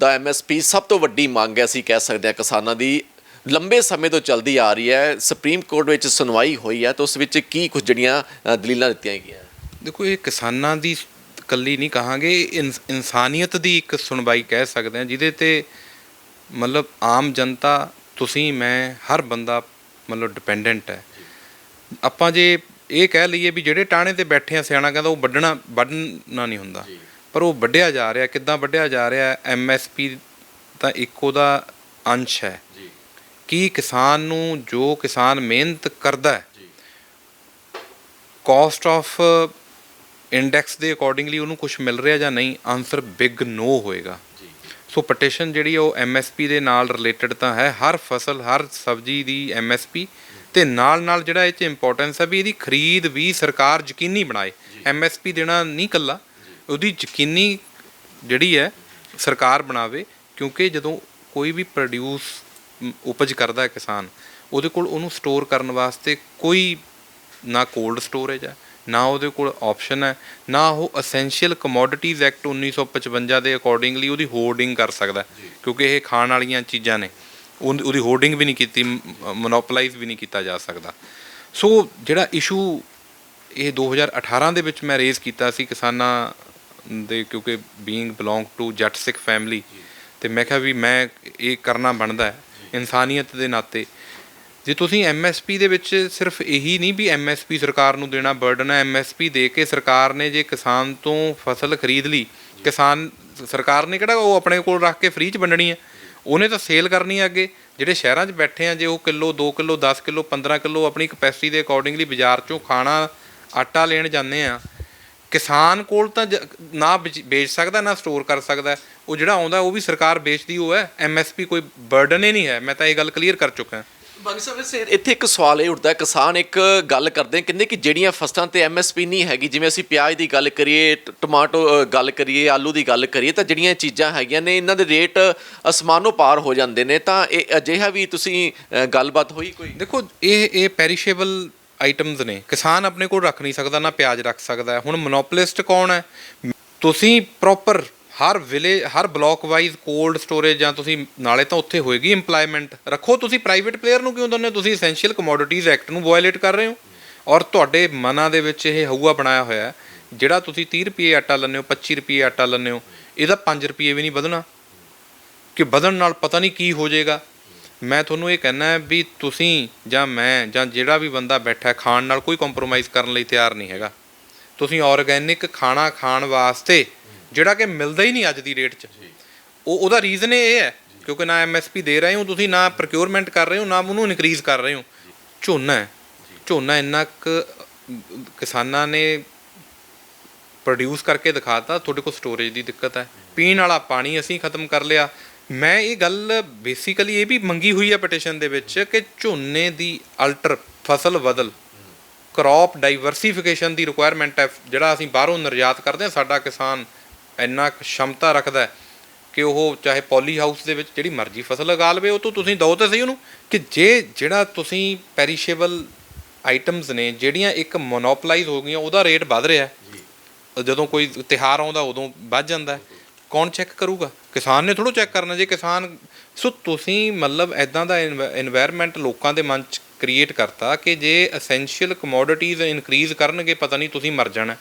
ਦਾ MSP ਸਭ ਤੋਂ ਵੱਡੀ ਮੰਗ ਹੈ ਅਸੀਂ ਕਹਿ ਸਕਦੇ ਹਾਂ ਕਿਸਾਨਾਂ ਦੀ। ਲੰਬੇ ਸਮੇਂ ਤੋਂ ਚੱਲਦੀ ਆ ਰਹੀ ਹੈ ਸੁਪਰੀਮ ਕੋਰਟ ਵਿੱਚ ਸੁਣਵਾਈ ਹੋਈ ਹੈ ਤਾਂ ਉਸ ਵਿੱਚ ਕੀ ਕੁਝ ਜਿਹੜੀਆਂ ਦਲੀਲਾਂ ਦਿੱਤੀਆਂ ਗਈਆਂ? ਦੇਖੋ ਇਹ ਕਿਸਾਨਾਂ ਦੀ ਕੱਲੀ ਨਹੀਂ ਕਹਾਂਗੇ ਇਨਸਾਨੀਅਤ ਦੀ ਇੱਕ ਸੁਣਵਾਈ ਕਹਿ ਸਕਦੇ ਹਾਂ ਜਿਹਦੇ ਤੇ ਮਤਲਬ ਆਮ ਜਨਤਾ ਤੁਸੀਂ ਮੈਂ ਹਰ ਬੰਦਾ ਮਤਲਬ ਡਿਪੈਂਡੈਂਟ ਹੈ। ਆਪਾਂ ਜੇ ਇਹ ਕਹਿ ਲਈਏ ਵੀ ਜਿਹੜੇ ਟਾਣੇ ਤੇ ਬੈਠੇ ਆ ਸਿਆਣਾ ਕਹਿੰਦਾ ਉਹ ਵੱਢਣਾ ਵੱਢਣਾ ਨਹੀਂ ਹੁੰਦਾ। ਪਰ ਉਹ ਵੱਢਿਆ ਜਾ ਰਿਹਾ ਕਿੱਦਾਂ ਵੱਢਿਆ ਜਾ ਰਿਹਾ ਐਮਐਸਪੀ ਤਾਂ ਇੱਕ ਉਹਦਾ ਅੰਸ਼ ਹੈ। ਕੀ ਕਿਸਾਨ ਨੂੰ ਜੋ ਕਿਸਾਨ ਮਿਹਨਤ ਕਰਦਾ ਹੈ ਕਾਸਟ ਆਫ ਇੰਡੈਕਸ ਦੇ ਅਕੋਰਡਿੰਗਲੀ ਉਹਨੂੰ ਕੁਝ ਮਿਲ ਰਿਹਾ ਜਾਂ ਨਹੀਂ? ਆਨਸਰ ਬਿਗ ਨੋ ਹੋਏਗਾ। ਸੋ ਪਟੀਸ਼ਨ ਜਿਹੜੀ ਉਹ ਐਮਐਸਪੀ ਦੇ ਨਾਲ ਰਿਲੇਟਡ ਤਾਂ ਹੈ। ਹਰ ਫਸਲ ਹਰ ਸਬਜ਼ੀ ਦੀ ਐਮਐਸਪੀ ਤੇ ਨਾਲ ਨਾਲ ਜਿਹੜਾ ਇਹ ਚ ਇੰਪੋਰਟੈਂਸ ਹੈ ਵੀ ਇਹਦੀ ਖਰੀਦ ਵੀ ਸਰਕਾਰ ਯਕੀਨੀ ਬਣਾਏ। ਐਮਐਸਪੀ ਦੇਣਾ ਨਹੀਂ ਕੱਲਾ ਉਹਦੀ ਯਕੀਨੀ ਜਿਹੜੀ ਹੈ ਸਰਕਾਰ ਬਣਾਵੇ ਕਿਉਂਕਿ ਜਦੋਂ ਕੋਈ ਵੀ ਪ੍ਰੋਡਿਊਸ ਉਪਜ ਕਰਦਾ ਹੈ ਕਿਸਾਨ ਉਹਦੇ ਕੋਲ ਉਹਨੂੰ ਸਟੋਰ ਕਰਨ ਵਾਸਤੇ ਕੋਈ ਨਾ ਕੋਲਡ ਸਟੋਰੇਜ ਹੈ ਨਾ ਉਹਦੇ ਕੋਲ ਆਪਸ਼ਨ ਹੈ ਨਾ ਉਹ ਅਸੈਂਸ਼ੀਅਲ ਕਮੋਡਿਟੀਜ਼ ਐਕਟ 1955 ਦੇ ਅਕੋਰਡਿੰਗਲੀ ਉਹਦੀ ਹੋਰਡਿੰਗ ਕਰ ਸਕਦਾ ਕਿਉਂਕਿ ਇਹ ਖਾਣ ਵਾਲੀਆਂ ਚੀਜ਼ਾਂ ਨੇ। ਉਹਦੀ ਉਹਦੀ ਹੋਰਡਿੰਗ ਵੀ ਨਹੀਂ ਕੀਤੀ ਮੋਨੋਪੋਲਾਈਜ਼ ਵੀ ਨਹੀਂ ਕੀਤਾ ਜਾ ਸਕਦਾ। ਸੋ ਜਿਹੜਾ ਇਸ਼ੂ ਇਹ 2018 ਦੇ ਵਿੱਚ ਮੈਂ ਰੇਜ਼ ਕੀਤਾ ਸੀ ਕਿਸਾਨਾਂ ਦੇ ਕਿਉਂਕਿ ਬੀਇੰਗ ਬਿਲੋਂਗ ਟੂ ਜੱਟ ਸਿੱਖ ਫੈਮਿਲੀ ਤੇ ਮੈਂ ਕਿਹਾ ਵੀ ਮੈਂ ਇਹ ਕਰਨਾ ਬਣਦਾ ਹੈ, ਇਨਸਾਨੀਅਤ ਦੇ ਨਾਤੇ। ਜੇ ਤੁਸੀਂ ਐਮਐਸਪੀ ਦੇ ਵਿੱਚ ਸਿਰਫ ਇਹੀ ਨਹੀਂ ਵੀ ਐਮਐਸਪੀ ਸਰਕਾਰ ਨੂੰ ਦੇਣਾ ਬਰਡਨ ਹੈ ਐਮਐਸਪੀ ਦੇ ਕੇ ਸਰਕਾਰ ਨੇ ਜੇ ਕਿਸਾਨ ਤੋਂ ਫਸਲ ਖਰੀਦ ਲਈ, ਕਿਸਾਨ ਸਰਕਾਰ ਨੇ ਕਿਹੜਾ ਉਹ ਆਪਣੇ ਕੋਲ ਰੱਖ ਕੇ ਫ੍ਰੀ ਚ ਵੰਡਣੀ ਹੈ? ਉਹਨੇ ਤਾਂ ਸੇਲ ਕਰਨੀ ਹੈ ਅੱਗੇ। ਜਿਹੜੇ ਸ਼ਹਿਰਾਂ 'ਚ ਬੈਠੇ ਆ, ਜੇ ਉਹ ਕਿਲੋ 2 ਕਿਲੋ 10 ਕਿਲੋ 15 ਕਿਲੋ ਆਪਣੀ ਕਪੈਸਿਟੀ ਦੇ ਅਕੋਰਡਿੰਗਲੀ ਬਾਜ਼ਾਰ 'ਚੋਂ ਖਾਣਾ, ਆਟਾ ਲੈਣ ਜਾਂਦੇ ਆ ਕਿਸਾਨ ਕੋਲ ਤਾਂ ਨਾ ਵੇਚ ਸਕਦਾ ਨਾ ਸਟੋਰ ਕਰ ਸਕਦਾ। ਉਹ ਜਿਹੜਾ ਆਉਂਦਾ ਉਹ ਵੀ ਸਰਕਾਰ ਵੇਚਦੀ ਉਹ ਹੈ। ਐਮਐਸਪੀ ਕੋਈ ਬਰਡਨ ਹੀ ਨਹੀਂ ਹੈ। ਮੈਂ ਤਾਂ ਇਹ ਗੱਲ ਕਲੀਅਰ ਕਰ ਚੁੱਕਾ ਬਾਕੀ ਸਾਹਿਬ ਵੈਸੇ ਇੱਥੇ ਇੱਕ ਸਵਾਲ ਇਹ ਉੱਠਦਾ ਕਿਸਾਨ ਇੱਕ ਗੱਲ ਕਰਦੇ ਕਹਿੰਦੇ ਕਿ ਜਿਹੜੀਆਂ ਫਸਲਾਂ ਤੇ ਐਮਐਸਪੀ ਨਹੀਂ ਹੈਗੀ ਜਿਵੇਂ ਅਸੀਂ ਪਿਆਜ਼ ਦੀ ਗੱਲ ਕਰੀਏ ਟਮਾਟੋ ਗੱਲ ਕਰੀਏ ਆਲੂ ਦੀ ਗੱਲ ਕਰੀਏ ਤਾਂ ਜਿਹੜੀਆਂ ਚੀਜ਼ਾਂ ਹੈਗੀਆਂ ਨੇ ਇਹਨਾਂ ਦੇ ਰੇਟ ਅਸਮਾਨੋਂ ਪਾਰ ਹੋ ਜਾਂਦੇ ਨੇ। ਤਾਂ ਇਹ ਅਜਿਹਾ ਵੀ ਤੁਸੀਂ ਗੱਲਬਾਤ ਹੋਈ ਕੋਈ? ਦੇਖੋ ਇਹ ਇਹ ਪੈਰੀਸ਼ੇਬਲ ਆਈਟਮਸ ਨੇ। ਕਿਸਾਨ ਆਪਣੇ ਕੋਲ ਰੱਖ ਨਹੀਂ ਸਕਦਾ, ਨਾ ਪਿਆਜ਼ ਰੱਖ ਸਕਦਾ। ਹੁਣ ਮੋਨੋਪੋਲਿਸਟ ਕੌਣ ਹੈ? ਤੁਸੀਂ ਪ੍ਰੋਪਰ ਹਰ ਵਿਲੇ ਹਰ ਬਲਾਕ ਵਾਈਜ਼ ਕੋਲਡ ਸਟੋਰੇਜ ਜਾਂ ਤੁਸੀਂ ਨਾਲੇ ਤਾਂ ਉੱਥੇ ਹੋਏਗੀ EMPLOYMENT ਰੱਖੋ ਤੁਸੀਂ ਪ੍ਰਾਈਵੇਟ ਪਲੇਅਰ ਨੂੰ ਕਿਉਂ ਦਿੰਦੇ ਹੋ? ਤੁਸੀਂ ਐਸੈਂਸ਼ੀਅਲ ਕਮੋਡਿਟੀਜ਼ ਐਕਟ ਨੂੰ ਵਾਇਲੇਟ ਕਰ ਰਹੇ ਹੋ। ਔਰ ਤੁਹਾਡੇ ਮਨਾਂ ਦੇ ਵਿੱਚ ਇਹ ਹਊਆ ਬਣਾਇਆ ਹੋਇਆ ਜਿਹੜਾ ਤੁਸੀਂ 30 ਰੁਪਏ ਆਟਾ ਲੈਂਦੇ ਹੋ 25 ਰੁਪਏ ਆਟਾ ਲੈਂਦੇ ਹੋ, ਇਹਦਾ 5 ਰੁਪਏ ਵੀ ਨਹੀਂ ਵਧਣਾ। ਕਿ ਵਧਣ ਨਾਲ ਪਤਾ ਨਹੀਂ ਕੀ ਹੋ ਜਾਏਗਾ। ਮੈਂ ਤੁਹਾਨੂੰ ਇਹ ਕਹਿਣਾ ਹੈ ਵੀ ਤੁਸੀਂ ਜਾਂ ਮੈਂ ਜਾਂ ਜਿਹੜਾ ਵੀ ਬੰਦਾ ਬੈਠਾ ਹੈ ਖਾਣ ਨਾਲ ਕੋਈ ਕੰਪਰੋਮਾਈਜ਼ ਕਰਨ ਲਈ ਤਿਆਰ ਨਹੀਂ ਹੈਗਾ। ਤੁਸੀਂ ਆਰਗੈਨਿਕ ਖਾਣਾ ਖਾਣ ਵਾਸਤੇ ਜਿਹੜਾ ਕਿ ਮਿਲਦਾ ਹੀ ਨਹੀਂ ਅੱਜ ਦੀ ਡੇਟ 'ਚ। ਉਹ ਉਹਦਾ ਰੀਜ਼ਨ ਇਹ ਹੈ ਕਿਉਂਕਿ ਨਾ ਐਮਐਸਪੀ ਦੇ ਰਹੇ ਹੋ ਤੁਸੀਂ ਨਾ ਪ੍ਰੋਕਿਉਰਮੈਂਟ ਕਰ ਰਹੇ ਹੋ ਨਾ ਉਹਨੂੰ ਇਨਕਰੀਜ਼ ਕਰ ਰਹੇ ਹੋ। ਝੋਨਾ ਝੋਨਾ ਇੰਨਾ ਕੁ ਕਿਸਾਨਾਂ ਨੇ ਪ੍ਰੋਡਿਊਸ ਕਰਕੇ ਦਿਖਾਤਾ ਤੁਹਾਡੇ ਕੋਲ ਸਟੋਰੇਜ ਦੀ ਦਿੱਕਤ ਹੈ। ਪੀਣ ਵਾਲਾ ਪਾਣੀ ਅਸੀਂ ਖਤਮ ਕਰ ਲਿਆ ਮੈਂ ਇਹ ਗੱਲ ਬੇਸਿਕਲੀ ਇਹ ਵੀ ਮੰਗੀ ਹੋਈ ਹੈ ਪਟੀਸ਼ਨ ਦੇ ਵਿੱਚ ਕਿ ਝੋਨੇ ਦੀ ਅਲਟਰ ਫਸਲ ਬਦਲ ਕ੍ਰੌਪ ਡਾਈਵਰਸੀਫਿਕੇਸ਼ਨ ਦੀ ਰਿਕੁਆਇਰਮੈਂਟ ਹੈ ਜਿਹੜਾ ਅਸੀਂ ਬਾਹਰੋਂ ਨਿਰਯਾਤ ਕਰਦੇ ਹਾਂ ਸਾਡਾ ਕਿਸਾਨ ਇੰਨਾ ਸ਼ਮਤਾ ਰੱਖਦਾ ਹੈ ਕਿ ਉਹ ਚਾਹੇ ਪੋਲੀ ਹਾਊਸ ਦੇ ਵਿੱਚ ਜਿਹੜੀ ਮਰਜ਼ੀ ਫਸਲ ਲਗਾ ਲਵੇ ਉਹ ਤੋਂ ਤੁਸੀਂ ਦਿਓ ਤਾਂ ਸਹੀ ਉਹਨੂੰ ਕਿ ਜੇ ਜਿਹੜਾ ਤੁਸੀਂ ਪੈਰੀਸ਼ੇਬਲ ਆਈਟਮਸ ਨੇ ਜਿਹੜੀਆਂ ਇੱਕ ਮੋਨੋਪਲਾਈਜ਼ ਹੋ ਗਈਆਂ ਉਹਦਾ ਰੇਟ ਵੱਧ ਰਿਹਾ ਹੈ। ਜਦੋਂ ਕੋਈ ਤਿਹਾਰ ਆਉਂਦਾ ਉਦੋਂ ਵੱਧ ਜਾਂਦਾ ਹੈ। ਕੌਣ ਚੈੱਕ ਕਰੂਗਾ? ਕਿਸਾਨ ਨੇ ਥੋੜੋ ਚੈੱਕ ਕਰਨਾ, ਜੇ ਕਿਸਾਨ, ਸੋ ਤੁਸੀਂ ਮਤਲਬ ਐਦਾਂ ਦਾ এনवायरमेंट ਲੋਕਾਂ ਦੇ ਮਨ ਚ ਕ੍ਰੀਏਟ ਕਰਤਾ ਕਿ ਜੇ ਅਸੈਂਸ਼ੀਅਲ ਕਮੋਡਿਟੀਜ਼ ਇਨਕਰੀਜ਼ ਕਰਨਗੇ, ਪਤਾ ਨਹੀਂ ਤੁਸੀਂ ਮਰ ਜਾਣਾ।